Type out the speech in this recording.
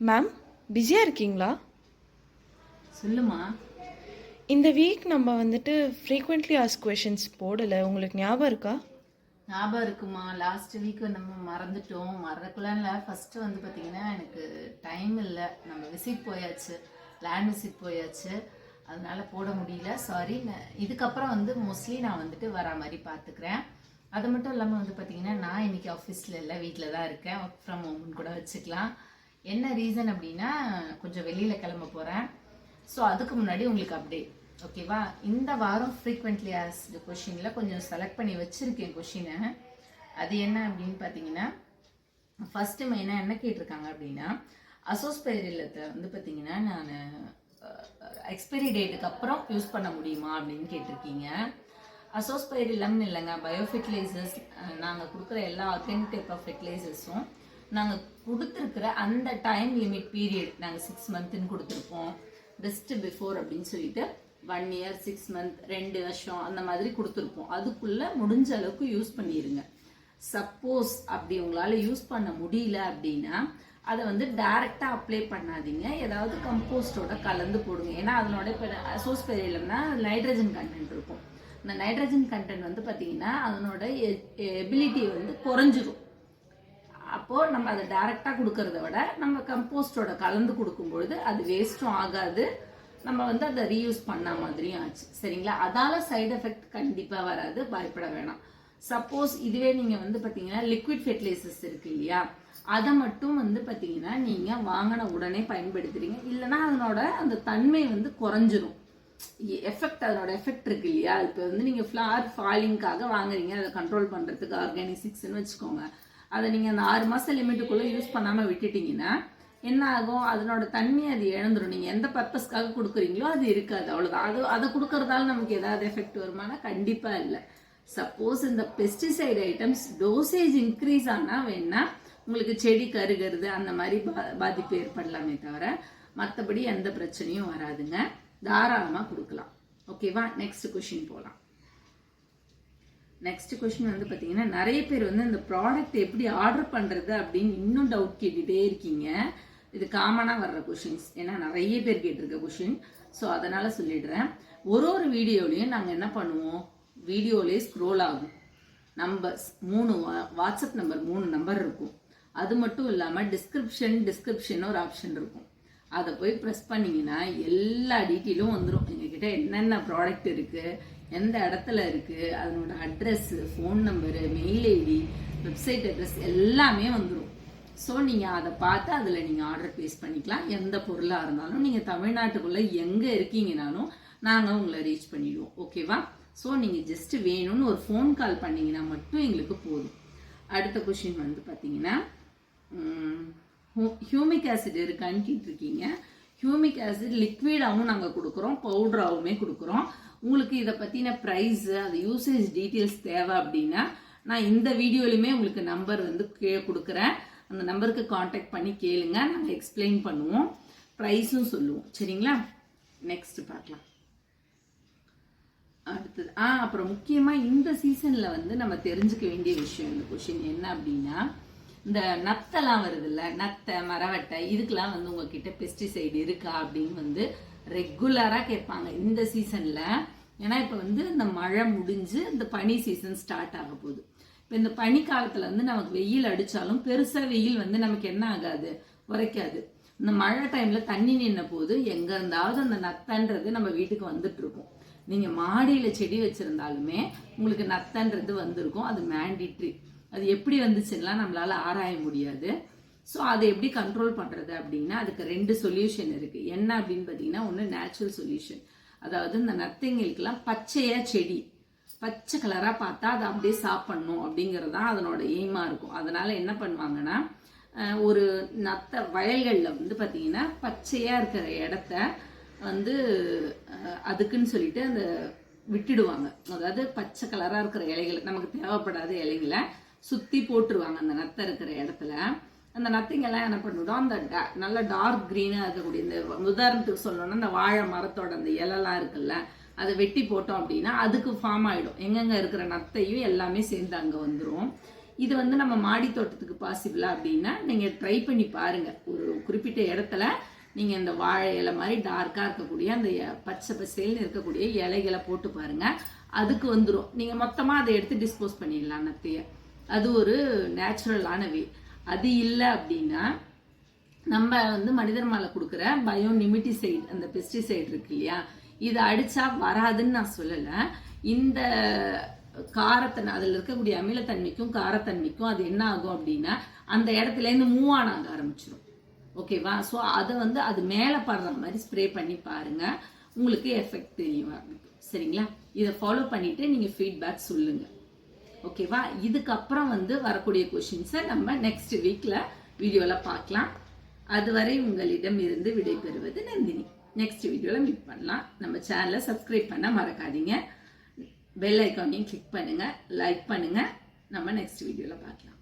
Ma'am பிஸியாக இருக்கீங்களா? சொல்லுமா. இந்த வீக் நம்ம வந்துட்டு ஃப்ரீக்வெண்ட்லி ஆஸ் கொஷின்ஸ் போடலை. உங்களுக்கு ஞாபகம் இருக்கா? ஞாபகம் இருக்குமா. லாஸ்ட் வீக் நம்ம மறந்துட்டோம். மறக்கலாம்ல இல்லை. ஃபஸ்ட்டு வந்து பார்த்தீங்கன்னா எனக்கு டைம் இல்லை. நம்ம விசிட் போயாச்சு. லேண்ட் விசிட் போயாச்சு. அதனால போட முடியல. சாரி இதுக்கப்புறம் வந்து மோஸ்ட்லி நான் வந்துட்டு வரா மாதிரி பார்த்துக்கிறேன் அது மட்டும் இல்லாமல் வந்து பார்த்தீங்கன்னா நான் இன்னைக்கு ஆஃபீஸில் இல்லை. வீட்டில் தான் இருக்கேன். ஒர்க் ஃப்ரம் ஹோம்னு கூட வச்சுக்கலாம். என்ன ரீசன் அப்படின்னா கொஞ்சம் வெளியில் கிளம்ப போகிறேன் ஸோ அதுக்கு முன்னாடி உங்களுக்கு அப்டேட் ஓகேவா இந்த வாரம் ஃப்ரீக்வெண்ட்லி ஆஸ்டு கொஷினில் கொஞ்சம் செலக்ட் பண்ணி வச்சுருக்கேன் கொஷினை அது என்ன அப்படின்னு பார்த்தீங்கன்னா ஃபஸ்ட்டு மெயினாக என்ன கேட்டிருக்காங்க அப்படின்னா அசோஸ்பயர் இல்லத்தில் வந்து பார்த்தீங்கன்னா நான் எக்ஸ்பைரி டேட்டுக்கு அப்புறம் யூஸ் பண்ண முடியுமா அப்படின்னு கேட்டிருக்கீங்க. அசோஸ்பயர் இல்லம்னு இல்லைங்க பயோஃபெர்டிலைசர்ஸ் நாங்கள் கொடுக்குற எல்லா ஆர்கானிக் டைப் ஆஃப் ஃபெர்டிலைசர்ஸும் நாங்கள் கொடுத்துருக்குற அந்த டைம் லிமிட் பீரியட் நாங்கள் சிக்ஸ் மந்த்துன்னு கொடுத்துருப்போம். பெஸ்ட் பிஃபோர் அப்படின்னு சொல்லிட்டு ஒன் இயர் சிக்ஸ் மந்த் ரெண்டு வருஷம் அந்த மாதிரி கொடுத்துருப்போம். அதுக்குள்ளே முடிஞ்ச அளவுக்கு யூஸ் பண்ணிடுங்க சப்போஸ் அப்படி உங்களால் யூஸ் பண்ண முடியல அப்படின்னா அதை வந்து டைரெக்டாக அப்ளை பண்ணாதீங்க. ஏதாவது கம்போஸ்டோட கலந்து போடுங்க. ஏன்னா அதனோட இப்போ சோஸ்பெரியலம்னா நைட்ரஜன் கண்டென்ட் இருக்கும். இந்த நைட்ரஜன் கண்டென்ட் வந்து பார்த்தீங்கன்னா அதனோட எபிலிட்டி வந்து குறைஞ்சிரும். அப்போது நம்ம அதை டைரெக்டாக கொடுக்கறத விட நம்ம கம்போஸ்டோட கலந்து கொடுக்கும்பொழுது அது வேஸ்ட்டும் ஆகாது. நம்ம வந்து அதை ரீயூஸ் பண்ண மாதிரியும் ஆச்சு. சரிங்களா? அதால சைடு எஃபெக்ட் கண்டிப்பாக வராது. பயப்பட வேணாம். சப்போஸ் இதுவே நீங்கள் வந்து பார்த்தீங்கன்னா லிக்விட் ஃபெர்டிலைசர்ஸ் இருக்கு இல்லையா? அதை மட்டும் வந்து பார்த்தீங்கன்னா நீங்கள் வாங்கின உடனே பயன்படுத்துறீங்க. இல்லைன்னா அதனோட அந்த தன்மை வந்து குறைஞ்சிரும். எஃபெக்ட் அதனோட எஃபெக்ட் இருக்கு இல்லையா? இப்போ வந்து நீங்கள் ஃப்ளார் ஃபாலிங்காக வாங்குறீங்க. அதை கண்ட்ரோல் பண்ணுறதுக்கு ஆர்கானிசிக்ஸ்னு வச்சுக்கோங்க. அதை நீங்கள் அந்த ஆறு மாதம் லிமிட்டுக்குள்ளே யூஸ் பண்ணாமல் விட்டுட்டீங்கன்னா என்ன ஆகும்? அதனோட தன்மையை அது இழந்துடும் நீங்கள் எந்த பர்பஸ்க்காக கொடுக்குறீங்களோ அது இருக்காது. அவ்வளோதான் அது அதை கொடுக்கறதால நமக்கு ஏதாவது எஃபெக்ட் வருமானா கண்டிப்பாக இல்லை. சப்போஸ் இந்த பெஸ்டிசைடு ஐட்டம்ஸ் டோசேஜ் இன்க்ரீஸ் ஆனால் வேணா உங்களுக்கு செடி கருகிறது அந்த மாதிரி பா பாதிப்பு ஏற்படலாமே தவிர மற்றபடி எந்த பிரச்சனையும் வராதுங்க. தாராளமாக கொடுக்கலாம். ஓகேவா நெக்ஸ்ட் கொஷின் போகலாம் நெக்ஸ்ட் கொஷின் வந்து பார்த்தீங்கன்னா நிறைய பேர் வந்து இந்த ப்ராடக்ட் எப்படி ஆர்டர் பண்ணுறது அப்படின்னு இன்னும் டவுட் கேட்டுகிட்டே இருக்கீங்க. இது காமனாக வர்ற கொஷின்ஸ் ஏன்னா நிறைய பேர் கேட்டிருக்க கொஷின் ஸோ அதனால் சொல்லிடுறேன். ஒரு ஒரு வீடியோலையும் நாங்கள் என்ன பண்ணுவோம்? வீடியோலேயே ஸ்க்ரோல் ஆகும். நம்பர்ஸ் மூணு வாட்ஸ்அப் நம்பர் மூணு நம்பர் இருக்கும். அது மட்டும் இல்லாமல் டிஸ்கிரிப்ஷன் டிஸ்கிரிப்ஷன் ஒரு ஆப்ஷன் இருக்கும். அதை போய் ப்ரெஸ் பண்ணிங்கன்னா எல்லா டீட்டெயிலும் வந்துடும் எங்ககிட்ட என்னென்ன ப்ராடக்ட் இருக்குது எந்த இடத்துல இருக்குது அதனோட address phone number mail ID website address எல்லாமே வந்துடும் ஸோ நீங்கள் அதை பார்த்து அதில் நீங்கள் ஆர்டர் ப்ளேஸ் பண்ணிக்கலாம். எந்த பொருளாக இருந்தாலும் நீங்கள் தமிழ்நாட்டுக்குள்ளே எங்கே இருக்கீங்கனாலும் நாங்கள் உங்களை ரீச் பண்ணிடுவோம். ஓகேவா ஸோ நீங்கள் ஜஸ்ட்டு வேணும்னு ஒரு ஃபோன் கால் பண்ணிங்கன்னா மட்டும் எங்களுக்கு போதும். அடுத்த கொஷின் வந்து பார்த்தீங்கன்னா ஹியூமிக் ஆசிட் இருக்கான்னு கேட்டிருக்கீங்க. ஹியூமிக் ஆசிட் லிக்விடாகவும் நாங்கள் கொடுக்குறோம் பவுடராகவுமே கொடுக்குறோம். உங்களுக்கு இதை பற்றின ப்ரைஸு அது யூசேஜ் டீட்டெயில்ஸ் தேவை அப்படின்னா நான் இந்த வீடியோலையுமே உங்களுக்கு நம்பர் வந்து கே கொடுக்குறேன். அந்த நம்பருக்கு காண்டாக்ட் பண்ணி கேளுங்க நாங்கள் எக்ஸ்பிளைன் பண்ணுவோம். ப்ரைஸும் சொல்லுவோம். சரிங்களா? நெக்ஸ்ட் பார்க்கலாம். அடுத்தது ஆ அப்புறம் முக்கியமாக இந்த சீசனில் வந்து நம்ம தெரிஞ்சுக்க வேண்டிய விஷயம் இந்த கொஷின் என்ன அப்படின்னா இந்த நத்தெல்லாம் வருதுல்ல நத்தை மரவட்டை இதுக்கெல்லாம் வந்து உங்ககிட்ட பெஸ்டிசைடு இருக்கா அப்படின்னு வந்து ரெகுலராக கேட்பாங்க இந்த சீசனில் ஏன்னா இப்போ வந்து இந்த மழை முடிஞ்சு இந்த பனி சீசன் ஸ்டார்ட் ஆக போகுது. இப்போ இந்த பனி காலத்தில் வந்து நமக்கு வெயில் அடித்தாலும் பெருசாக வெயில் வந்து நமக்கு என்ன ஆகாது? உரைக்காது. இந்த மழை டைமில் தண்ணி நின்ன போது எங்கே இருந்தாவது அந்த நத்தன்றது நம்ம வீட்டுக்கு வந்துட்டு இருக்கும். நீங்கள் மாடியில் செடி வச்சுருந்தாலுமே உங்களுக்கு நத்தன்றது வந்திருக்கும். அது மேண்டிட்ரி அது எப்படி வந்துச்சுன்னா நம்மளால ஆராய முடியாது. ஸோ அதை எப்படி கண்ட்ரோல் பண்ணுறது அப்படின்னா அதுக்கு ரெண்டு சொல்யூஷன் இருக்குது என்ன அப்படின்னு பார்த்தீங்கன்னா ஒன்று நேச்சுரல் சொல்யூஷன் அதாவது இந்த நத்தைங்களுக்கெல்லாம் பச்சையாக செடி பச்சை கலராக பார்த்தா அதை அப்படியே சாப்பிட்ணும் அப்படிங்கிறது தான் அதனோட எய்மாக இருக்கும். அதனால் என்ன பண்ணுவாங்கன்னா ஒரு நத்த வயல்களில் வந்து பார்த்தீங்கன்னா பச்சையாக இருக்கிற இடத்த வந்து அதுக்குன்னு சொல்லிட்டு அந்த விட்டுடுவாங்க. அதாவது பச்சை கலராக இருக்கிற இலைகளை நமக்கு தேவைப்படாத இலைகளை சுற்றி போட்டுருவாங்க அந்த நத்தை இருக்கிற இடத்துல. அந்த நத்திங்கெல்லாம் என்ன பண்ணுதோம் அந்த நல்ல டார்க் க்ரீனாக இருக்கக்கூடிய இந்த உதாரணத்துக்கு சொல்லணும்னா இந்த வாழை மரத்தோட அந்த இலலாம் இருக்குல்ல அதை வெட்டி போட்டோம் அப்படின்னா அதுக்கு ஃபார்ம் ஆகிடும் எங்கெங்கே இருக்கிற நத்தையும் எல்லாமே சேர்ந்து அங்கே வந்துடும் இது வந்து நம்ம மாடி தோட்டத்துக்கு பாசிபிளா அப்படின்னா நீங்கள் ட்ரை பண்ணி பாருங்கள் ஒரு குறிப்பிட்ட இடத்துல நீங்கள் இந்த வாழை இலை மாதிரி டார்க்காக இருக்கக்கூடிய அந்த எ- பச்சை பசேல்னு இருக்கக்கூடிய இலைகளை போட்டு பாருங்கள் அதுக்கு வந்துடும் நீங்கள் மொத்தமாக அதை எடுத்து டிஸ்போஸ் பண்ணிடலாம் நத்தைய. அது ஒரு நேச்சுரலான வே அது இல்லை அப்படின்னா நம்ம வந்து மனிதர் மேலே கொடுக்குற பயோ நிமிட்டிசைட் அந்த பெஸ்டிசைட் இருக்கு இல்லையா? இதை அடித்தா வராதுன்னு நான் சொல்லலை. இந்த காரத்தன் அதில் இருக்கக்கூடிய அமிலத்தன்மைக்கும் காரத்தன்மைக்கும் அது என்ன ஆகும் அப்படின்னா அந்த இடத்துல இருந்து மூவ் ஆன் ஆக ஆரம்பிச்சிடும் ஓகேவா ஸோ அதை வந்து அது மேலே படுற மாதிரி ஸ்ப்ரே பண்ணி பாருங்க. உங்களுக்கு எஃபெக்ட் தெரிய ஆரம்பிக்கும் சரிங்களா? இதை ஃபாலோ பண்ணிவிட்டு நீங்கள் ஃபீட்பேக் சொல்லுங்கள் ஓகேவா இதுக்கப்புறம் வந்து வரக்கூடிய கொஷின்ஸை நம்ம நெக்ஸ்ட் வீக்கில் வீடியோவில் பார்க்கலாம். அதுவரை உங்களிடம் இருந்து விடைபெறுவது நந்தினி. நெக்ஸ்ட் வீடியோவில் மீட் பண்ணலாம். நம்ம சேனலை சப்ஸ்கிரைப் பண்ண மறக்காதீங்க. பெல் ஐக்கானையும் கிளிக் பண்ணுங்கள் லைக் பண்ணுங்கள் நம்ம நெக்ஸ்ட் வீடியோவில் பார்க்கலாம்.